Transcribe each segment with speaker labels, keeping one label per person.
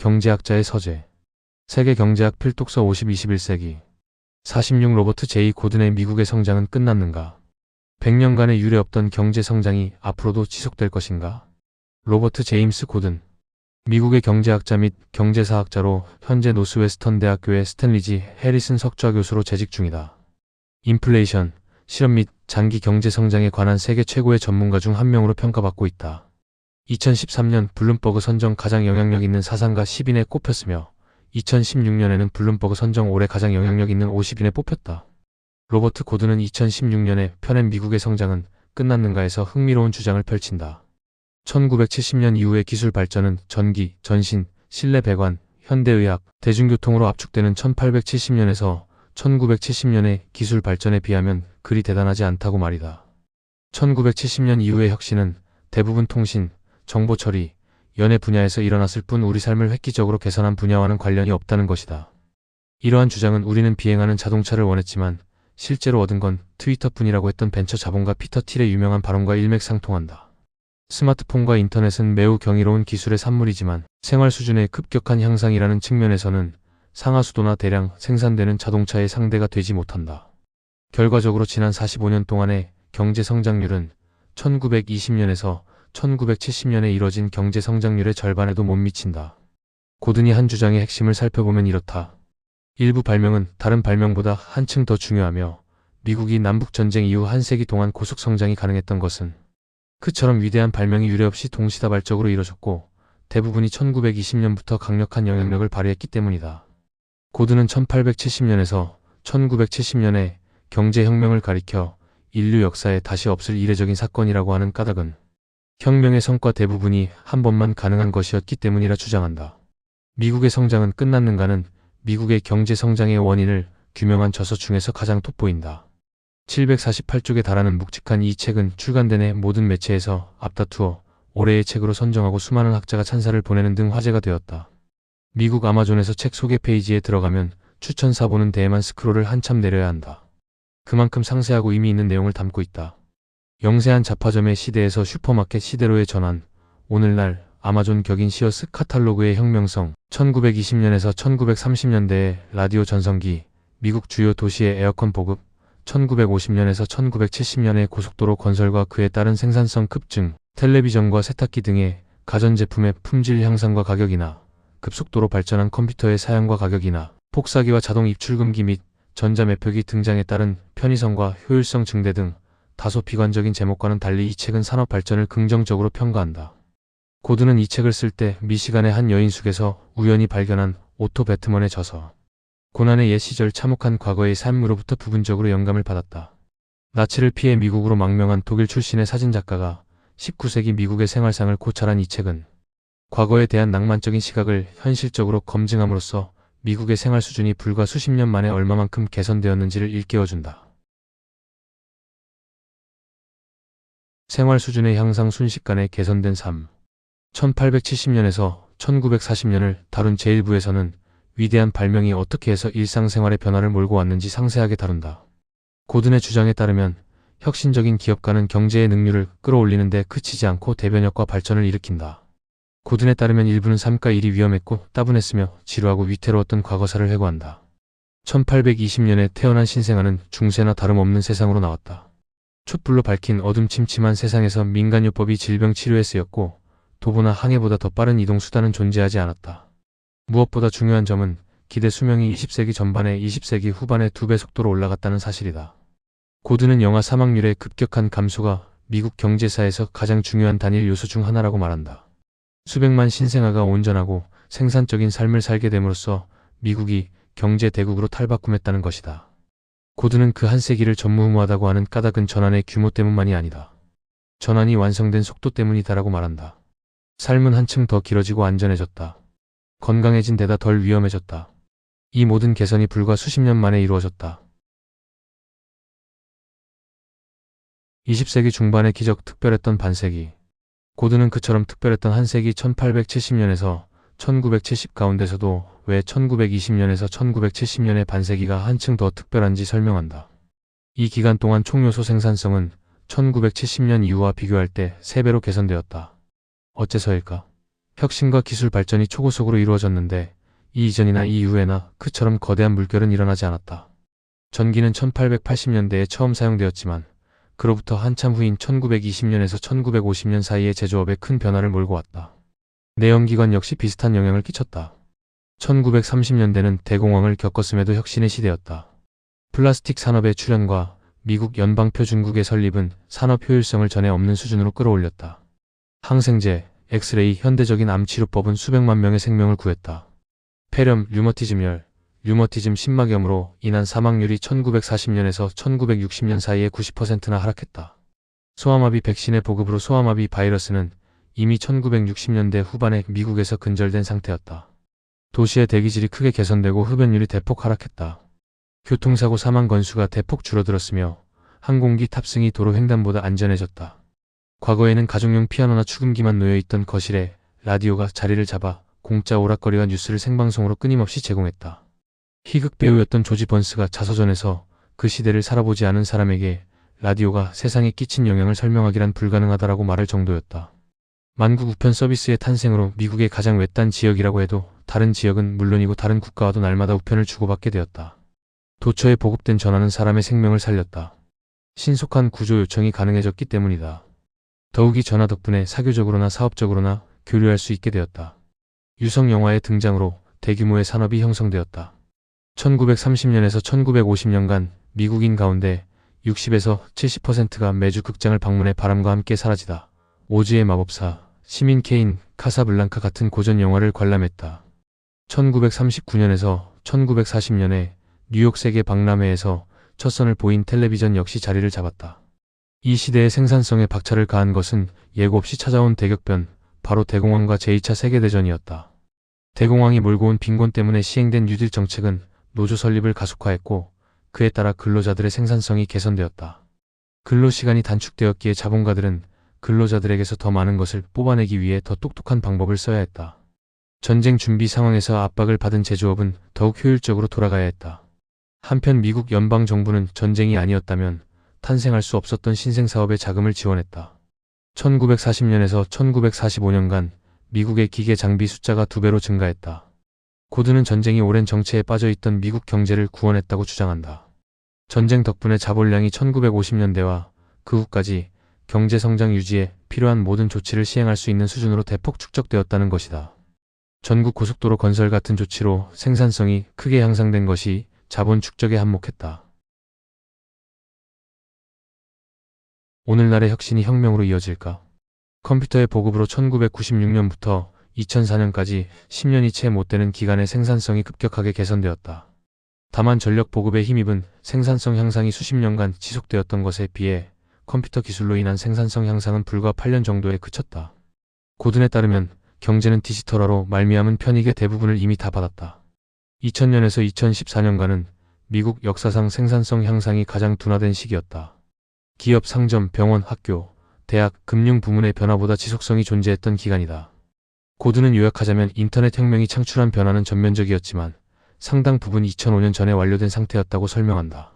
Speaker 1: 경제학자의 서재. 세계 경제학 필독서 50 21세기. 46 로버트 제이 고든의 미국의 성장은 끝났는가? 100년간의 유례 없던 경제 성장이 앞으로도 지속될 것인가? 로버트 제임스 고든. 미국의 경제학자 및 경제사학자로 현재 노스웨스턴 대학교의 스탠리지 해리슨 석좌 교수로 재직 중이다. 인플레이션, 실업 및 장기 경제 성장에 관한 세계 최고의 전문가 중 한 명으로 평가받고 있다. 2013년 블룸버그 선정 가장 영향력 있는 사상가 10인에 꼽혔으며 2016년에는 블룸버그 선정 올해 가장 영향력 있는 50인에 뽑혔다. 로버트 고든은 2016년에 펴낸 미국의 성장은 끝났는가에서 흥미로운 주장을 펼친다. 1970년 이후의 기술 발전은 전기, 전신, 실내 배관, 현대의학, 대중교통으로 압축되는 1870년에서 1970년의 기술 발전에 비하면 그리 대단하지 않다고 말이다. 1970년 이후의 혁신은 대부분 통신, 정보 처리, 연애 분야에서 일어났을 뿐 우리 삶을 획기적으로 개선한 분야와는 관련이 없다는 것이다. 이러한 주장은 우리는 비행하는 자동차를 원했지만 실제로 얻은 건 트위터뿐이라고 했던 벤처 자본가 피터 틸의 유명한 발언과 일맥상통한다. 스마트폰과 인터넷은 매우 경이로운 기술의 산물이지만 생활 수준의 급격한 향상이라는 측면에서는 상하수도나 대량 생산되는 자동차의 상대가 되지 못한다. 결과적으로 지난 45년 동안의 경제 성장률은 1920년에서 1970년에 이뤄진 경제 성장률의 절반에도 못 미친다. 고든이 한 주장의 핵심을 살펴보면 이렇다. 일부 발명은 다른 발명보다 한층 더 중요하며 미국이 남북전쟁 이후 한 세기 동안 고속 성장이 가능했던 것은 그처럼 위대한 발명이 유례없이 동시다발적으로 이뤄졌고 대부분이 1920년부터 강력한 영향력을 발휘했기 때문이다. 고든은 1870년에서 1970년에 경제혁명을 가리켜 인류 역사에 다시 없을 이례적인 사건이라고 하는 까닭은 혁명의 성과 대부분이 한 번만 가능한 것이었기 때문이라 주장한다. 미국의 성장은 끝났는가는 미국의 경제 성장의 원인을 규명한 저서 중에서 가장 돋보인다. 748쪽에 달하는 묵직한 이 책은 출간된 해 모든 매체에서 앞다투어 올해의 책으로 선정하고 수많은 학자가 찬사를 보내는 등 화제가 되었다. 미국 아마존에서 책 소개 페이지에 들어가면 추천사 보는 데에만 스크롤을 한참 내려야 한다. 그만큼 상세하고 의미 있는 내용을 담고 있다. 영세한 잡화점의 시대에서 슈퍼마켓 시대로의 전환, 오늘날 아마존 격인 시어스 카탈로그의 혁명성, 1920년에서 1930년대의 라디오 전성기, 미국 주요 도시의 에어컨 보급, 1950년에서 1970년의 고속도로 건설과 그에 따른 생산성 급증, 텔레비전과 세탁기 등의 가전제품의 품질 향상과 가격이나 급속도로 발전한 컴퓨터의 사양과 가격이나 폭사기와 자동 입출금기 및 전자매표기 등장에 따른 편의성과 효율성 증대 등 다소 비관적인 제목과는 달리 이 책은 산업 발전을 긍정적으로 평가한다. 고든은 이 책을 쓸 때 미시간의 한 여인숙에서 우연히 발견한 오토 배트먼의 저서 고난의 옛 시절 참혹한 과거의 삶으로부터 부분적으로 영감을 받았다. 나치를 피해 미국으로 망명한 독일 출신의 사진작가가 19세기 미국의 생활상을 고찰한 이 책은 과거에 대한 낭만적인 시각을 현실적으로 검증함으로써 미국의 생활 수준이 불과 수십 년 만에 얼마만큼 개선되었는지를 일깨워준다. 생활 수준의 향상 순식간에 개선된 삶 1870년에서 1940년을 다룬 제1부에서는 위대한 발명이 어떻게 해서 일상생활의 변화를 몰고 왔는지 상세하게 다룬다. 고든의 주장에 따르면 혁신적인 기업가는 경제의 능률을 끌어올리는데 그치지 않고 대변혁과 발전을 일으킨다. 고든에 따르면 일부는 삶과 일이 위험했고 따분했으며 지루하고 위태로웠던 과거사를 회고한다. 1820년에 태어난 신생아는 중세나 다름없는 세상으로 나왔다. 촛불로 밝힌 어둠침침한 세상에서 민간요법이 질병 치료에 쓰였고 도보나 항해보다 더 빠른 이동 수단은 존재하지 않았다. 무엇보다 중요한 점은 기대 수명이 20세기 전반에 20세기 후반에 두배 속도로 올라갔다는 사실이다. 고든은 영아 사망률의 급격한 감소가 미국 경제사에서 가장 중요한 단일 요소 중 하나라고 말한다. 수백만 신생아가 온전하고 생산적인 삶을 살게 됨으로써 미국이 경제 대국으로 탈바꿈했다는 것이다. 고든은 그한 세기를 전무후무하다고 하는 까닭은 전환의 규모 때문만이 아니다. 전환이 완성된 속도 때문이다라고 말한다. 삶은 한층 더 길어지고 안전해졌다. 건강해진 데다 덜 위험해졌다. 이 모든 개선이 불과 수십 년 만에 이루어졌다. 20세기 중반의 기적 특별했던 반세기. 고든은 그처럼 특별했던 한 세기 1870년에서 1970 가운데서도 왜 1920년에서 1970년의 반세기가 한층 더 특별한지 설명한다. 이 기간 동안 총요소 생산성은 1970년 이후와 비교할 때 3배로 개선되었다. 어째서일까? 혁신과 기술 발전이 초고속으로 이루어졌는데 이 이전이나 이 이후에나 그처럼 거대한 물결은 일어나지 않았다. 전기는 1880년대에 처음 사용되었지만 그로부터 한참 후인 1920년에서 1950년 사이에 제조업에 큰 변화를 몰고 왔다. 내연기관 역시 비슷한 영향을 끼쳤다. 1930년대는 대공황을 겪었음에도 혁신의 시대였다. 플라스틱 산업의 출현과 미국 연방표준국의 설립은 산업 효율성을 전에 없는 수준으로 끌어올렸다. 항생제, 엑스레이, 현대적인 암치료법은 수백만 명의 생명을 구했다. 폐렴, 류머티즘열, 류머티즘 심막염으로 인한 사망률이 1940년에서 1960년 사이에 90%나 하락했다. 소아마비 백신의 보급으로 소아마비 바이러스는 이미 1960년대 후반에 미국에서 근절된 상태였다. 도시의 대기질이 크게 개선되고 흡연율이 대폭 하락했다. 교통사고 사망 건수가 대폭 줄어들었으며 항공기 탑승이 도로 횡단보다 안전해졌다. 과거에는 가정용 피아노나 축음기만 놓여있던 거실에 라디오가 자리를 잡아 공짜 오락거리와 뉴스를 생방송으로 끊임없이 제공했다. 희극 배우였던 조지 번스가 자서전에서 그 시대를 살아보지 않은 사람에게 라디오가 세상에 끼친 영향을 설명하기란 불가능하다라고 말할 정도였다. 만국 우편 서비스의 탄생으로 미국의 가장 외딴 지역이라고 해도 다른 지역은 물론이고 다른 국가와도 날마다 우편을 주고받게 되었다. 도처에 보급된 전화는 사람의 생명을 살렸다. 신속한 구조 요청이 가능해졌기 때문이다. 더욱이 전화 덕분에 사교적으로나 사업적으로나 교류할 수 있게 되었다. 유성 영화의 등장으로 대규모의 산업이 형성되었다. 1930년에서 1950년간 미국인 가운데 60에서 70%가 매주 극장을 방문해 바람과 함께 사라지다. 오즈의 마법사, 시민 케인, 카사블랑카 같은 고전 영화를 관람했다. 1939년에서 1940년에 뉴욕 세계 박람회에서 첫 선을 보인 텔레비전 역시 자리를 잡았다. 이 시대의 생산성에 박차를 가한 것은 예고 없이 찾아온 대격변, 바로 대공황과 제2차 세계대전이었다. 대공황이 몰고 온 빈곤 때문에 시행된 뉴딜 정책은 노조 설립을 가속화했고 그에 따라 근로자들의 생산성이 개선되었다. 근로시간이 단축되었기에 자본가들은 근로자들에게서 더 많은 것을 뽑아내기 위해 더 똑똑한 방법을 써야 했다. 전쟁 준비 상황에서 압박을 받은 제조업은 더욱 효율적으로 돌아가야 했다. 한편 미국 연방 정부는 전쟁이 아니었다면 탄생할 수 없었던 신생 사업에 자금을 지원했다. 1940년에서 1945년간 미국의 기계 장비 숫자가 두 배로 증가했다. 고드는 전쟁이 오랜 정체에 빠져 있던 미국 경제를 구원했다고 주장한다. 전쟁 덕분에 자본량이 1950년대와 그 후까지 경제 성장 유지에 필요한 모든 조치를 시행할 수 있는 수준으로 대폭 축적되었다는 것이다. 전국 고속도로 건설 같은 조치로 생산성이 크게 향상된 것이 자본 축적에 한몫했다. 오늘날의 혁신이 혁명으로 이어질까? 컴퓨터의 보급으로 1996년부터 2004년까지 10년이 채 못 되는 기간에 생산성이 급격하게 개선되었다. 다만 전력 보급에 힘입은 생산성 향상이 수십 년간 지속되었던 것에 비해 컴퓨터 기술로 인한 생산성 향상은 불과 8년 정도에 그쳤다. 고든에 따르면 경제는 디지털화로 말미암은 편익의 대부분을 이미 다 받았다. 2000년에서 2014년간은 미국 역사상 생산성 향상이 가장 둔화된 시기였다. 기업, 상점, 병원, 학교, 대학, 금융 부문의 변화보다 지속성이 존재했던 기간이다. 고드는 요약하자면 인터넷 혁명이 창출한 변화는 전면적이었지만 상당 부분 2005년 전에 완료된 상태였다고 설명한다.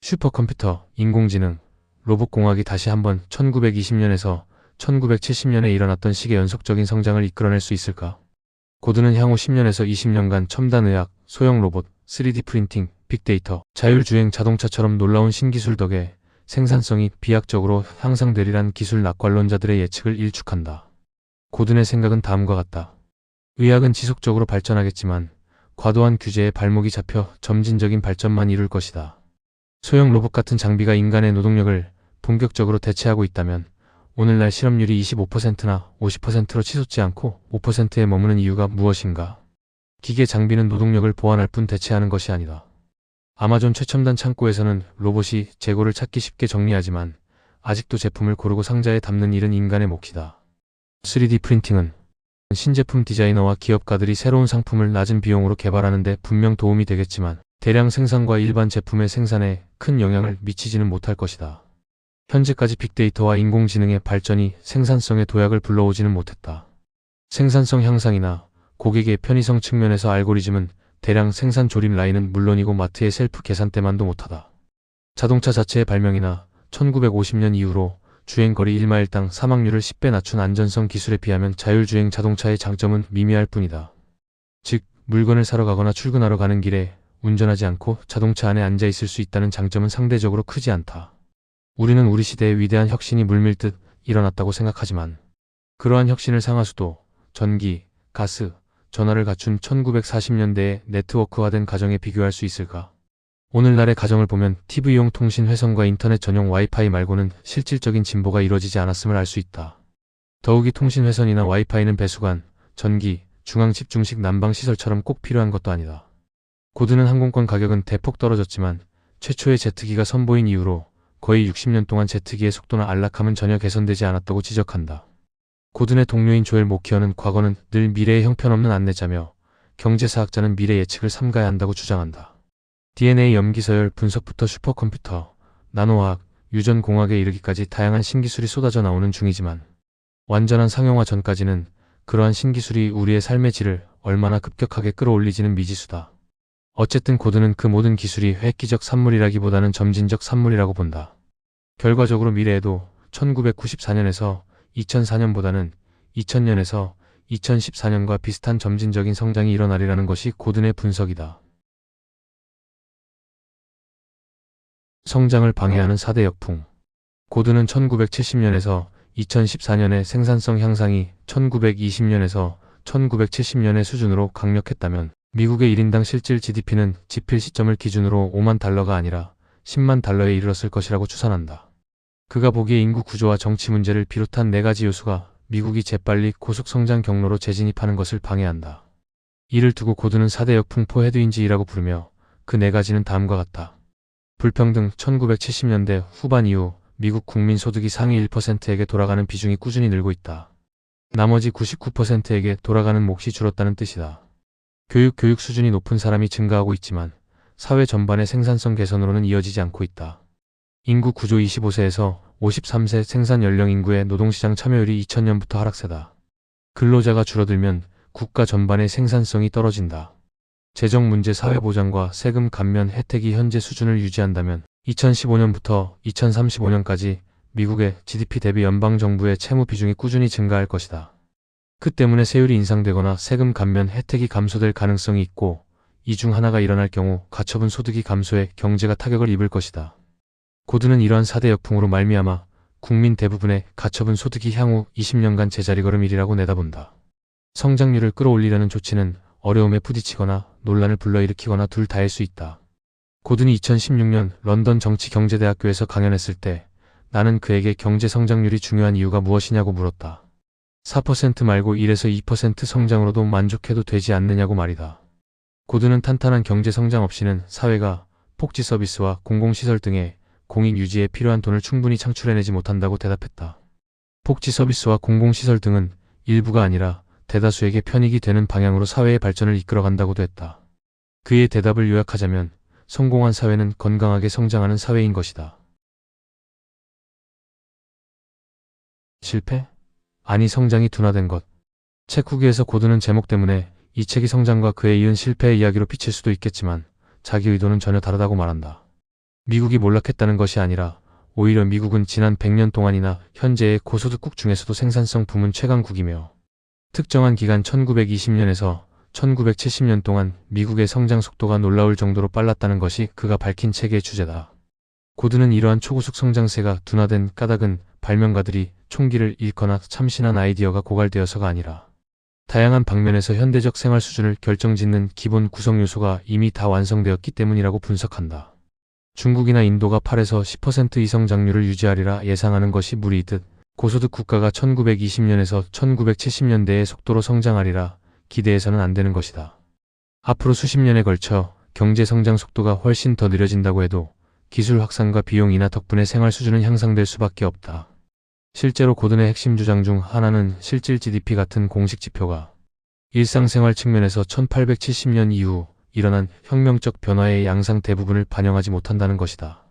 Speaker 1: 슈퍼컴퓨터, 인공지능, 로봇공학이 다시 한번 1920년에서 1970년에 일어났던 식의 연속적인 성장을 이끌어낼 수 있을까? 고드는 향후 10년에서 20년간 첨단 의학, 소형 로봇, 3D 프린팅, 빅데이터, 자율주행 자동차처럼 놀라운 신기술 덕에 생산성이 비약적으로 향상되리란 기술 낙관론자들의 예측을 일축한다. 고든의 생각은 다음과 같다. 의학은 지속적으로 발전하겠지만 과도한 규제에 발목이 잡혀 점진적인 발전만 이룰 것이다. 소형 로봇 같은 장비가 인간의 노동력을 본격적으로 대체하고 있다면 오늘날 실업률이 25%나 50%로 치솟지 않고 5%에 머무는 이유가 무엇인가? 기계 장비는 노동력을 보완할 뿐 대체하는 것이 아니다. 아마존 최첨단 창고에서는 로봇이 재고를 찾기 쉽게 정리하지만 아직도 제품을 고르고 상자에 담는 일은 인간의 몫이다. 3D 프린팅은 신제품 디자이너와 기업가들이 새로운 상품을 낮은 비용으로 개발하는 데 분명 도움이 되겠지만 대량 생산과 일반 제품의 생산에 큰 영향을 미치지는 못할 것이다. 현재까지 빅데이터와 인공지능의 발전이 생산성의 도약을 불러오지는 못했다. 생산성 향상이나 고객의 편의성 측면에서 알고리즘은 대량 생산 조립 라인은 물론이고 마트의 셀프 계산대만도 못하다. 자동차 자체의 발명이나 1950년 이후로 주행거리 1마일당 사망률을 10배 낮춘 안전성 기술에 비하면 자율주행 자동차의 장점은 미미할 뿐이다. 즉, 물건을 사러 가거나 출근하러 가는 길에 운전하지 않고 자동차 안에 앉아 있을 수 있다는 장점은 상대적으로 크지 않다. 우리는 우리 시대의 위대한 혁신이 물밀듯 일어났다고 생각하지만 그러한 혁신을 상하수도, 전기, 가스, 전화를 갖춘 1940년대의 네트워크화된 가정에 비교할 수 있을까? 오늘날의 가정을 보면 TV용 통신 회선과 인터넷 전용 와이파이 말고는 실질적인 진보가 이루어지지 않았음을 알 수 있다. 더욱이 통신 회선이나 와이파이는 배수관, 전기, 중앙 집중식 난방 시설처럼 꼭 필요한 것도 아니다. 고드는 항공권 가격은 대폭 떨어졌지만 최초의 제트기가 선보인 이후로 거의 60년 동안 제트기의 속도나 안락함은 전혀 개선되지 않았다고 지적한다. 고든의 동료인 조엘 모키어는 과거는 늘 미래의 형편없는 안내자며 경제사학자는 미래 예측을 삼가야 한다고 주장한다. DNA 염기서열 분석부터 슈퍼컴퓨터, 나노화학, 유전공학에 이르기까지 다양한 신기술이 쏟아져 나오는 중이지만 완전한 상용화 전까지는 그러한 신기술이 우리의 삶의 질을 얼마나 급격하게 끌어올리지는 미지수다. 어쨌든 고드는 그 모든 기술이 획기적 산물이라기보다는 점진적 산물이라고 본다. 결과적으로 미래에도 1994년에서 2004년보다는 2000년에서 2014년과 비슷한 점진적인 성장이 일어나리라는 것이 고든의 분석이다. 성장을 방해하는 4대 역풍. 고든은 1970년에서 2014년의 생산성 향상이 1920년에서 1970년의 수준으로 강력했다면 미국의 1인당 실질 GDP는 지필 시점을 기준으로 5만 달러가 아니라 10만 달러에 이르렀을 것이라고 추산한다. 그가 보기에 인구 구조와 정치 문제를 비롯한 네 가지 요소가 미국이 재빨리 고속 성장 경로로 재진입하는 것을 방해한다. 이를 두고 고드는 4대 역풍포 헤드윈지이라고 부르며 그 네 가지는 다음과 같다. 불평등 1970년대 후반 이후 미국 국민 소득이 상위 1%에게 돌아가는 비중이 꾸준히 늘고 있다. 나머지 99%에게 돌아가는 몫이 줄었다는 뜻이다. 교육 교육 수준이 높은 사람이 증가하고 있지만 사회 전반의 생산성 개선으로는 이어지지 않고 있다. 인구 구조 25세에서 53세 생산 연령 인구의 노동시장 참여율이 2000년부터 하락세다. 근로자가 줄어들면 국가 전반의 생산성이 떨어진다. 재정 문제 사회보장과 세금 감면 혜택이 현재 수준을 유지한다면 2015년부터 2035년까지 미국의 GDP 대비 연방정부의 채무 비중이 꾸준히 증가할 것이다. 그 때문에 세율이 인상되거나 세금 감면 혜택이 감소될 가능성이 있고 이 중 하나가 일어날 경우 가처분 소득이 감소해 경제가 타격을 입을 것이다. 고드는 이러한 4대 역풍으로 말미암아 국민 대부분의 가처분 소득이 향후 20년간 제자리 걸음이리라고 내다본다. 성장률을 끌어올리려는 조치는 어려움에 부딪히거나 논란을 불러일으키거나 둘 다일 수 있다. 고든이 2016년 런던 정치경제대학교에서 강연했을 때 나는 그에게 경제 성장률이 중요한 이유가 무엇이냐고 물었다. 4% 말고 1에서 2% 성장으로도 만족해도 되지 않느냐고 말이다. 고든은 탄탄한 경제 성장 없이는 사회가 복지 서비스와 공공시설 등의 공익 유지에 필요한 돈을 충분히 창출해내지 못한다고 대답했다. 복지 서비스와 공공시설 등은 일부가 아니라 대다수에게 편익이 되는 방향으로 사회의 발전을 이끌어간다고도 했다. 그의 대답을 요약하자면 성공한 사회는 건강하게 성장하는 사회인 것이다. 실패? 아니 성장이 둔화된 것. 책 후기에서 고드는 제목 때문에 이 책이 성장과 그에 이은 실패의 이야기로 비칠 수도 있겠지만 자기 의도는 전혀 다르다고 말한다. 미국이 몰락했다는 것이 아니라 오히려 미국은 지난 100년 동안이나 현재의 고소득국 중에서도 생산성 부문 최강국이며 특정한 기간 1920년에서 1970년 동안 미국의 성장 속도가 놀라울 정도로 빨랐다는 것이 그가 밝힌 책의 주제다. 고드는 이러한 초고속 성장세가 둔화된 까닭은 발명가들이 총기를 잃거나 참신한 아이디어가 고갈되어서가 아니라 다양한 방면에서 현대적 생활 수준을 결정짓는 기본 구성 요소가 이미 다 완성되었기 때문이라고 분석한다. 중국이나 인도가 8에서 10% 이성장률을 유지하리라 예상하는 것이 무리듯 고소득 국가가 1920년에서 1970년대의 속도로 성장하리라 기대해서는 안 되는 것이다. 앞으로 수십 년에 걸쳐 경제 성장 속도가 훨씬 더 느려진다고 해도 기술 확산과 비용 인하 덕분에 생활 수준은 향상될 수밖에 없다. 실제로 고든의 핵심 주장 중 하나는 실질 GDP 같은 공식 지표가 일상생활 측면에서 1870년 이후 일어난 혁명적 변화의 양상 대부분을 반영하지 못한다는 것이다.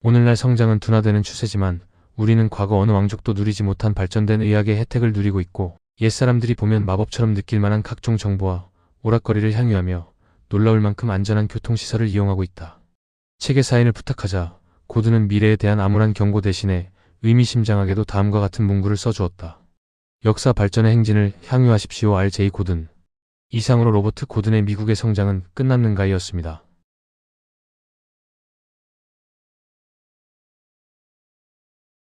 Speaker 1: 오늘날 성장은 둔화되는 추세지만 우리는 과거 어느 왕족도 누리지 못한 발전된 의학의 혜택을 누리고 있고 옛사람들이 보면 마법처럼 느낄 만한 각종 정보와 오락거리를 향유하며 놀라울 만큼 안전한 교통시설을 이용하고 있다. 책의 사인을 부탁하자 고드는 미래에 대한 암울한 경고 대신에 의미심장하게도 다음과 같은 문구를 써주었다. 역사 발전의 행진을 향유하십시오 RJ 고든. 이상으로 로버트 고든의 미국의 성장은 끝났는가이었습니다.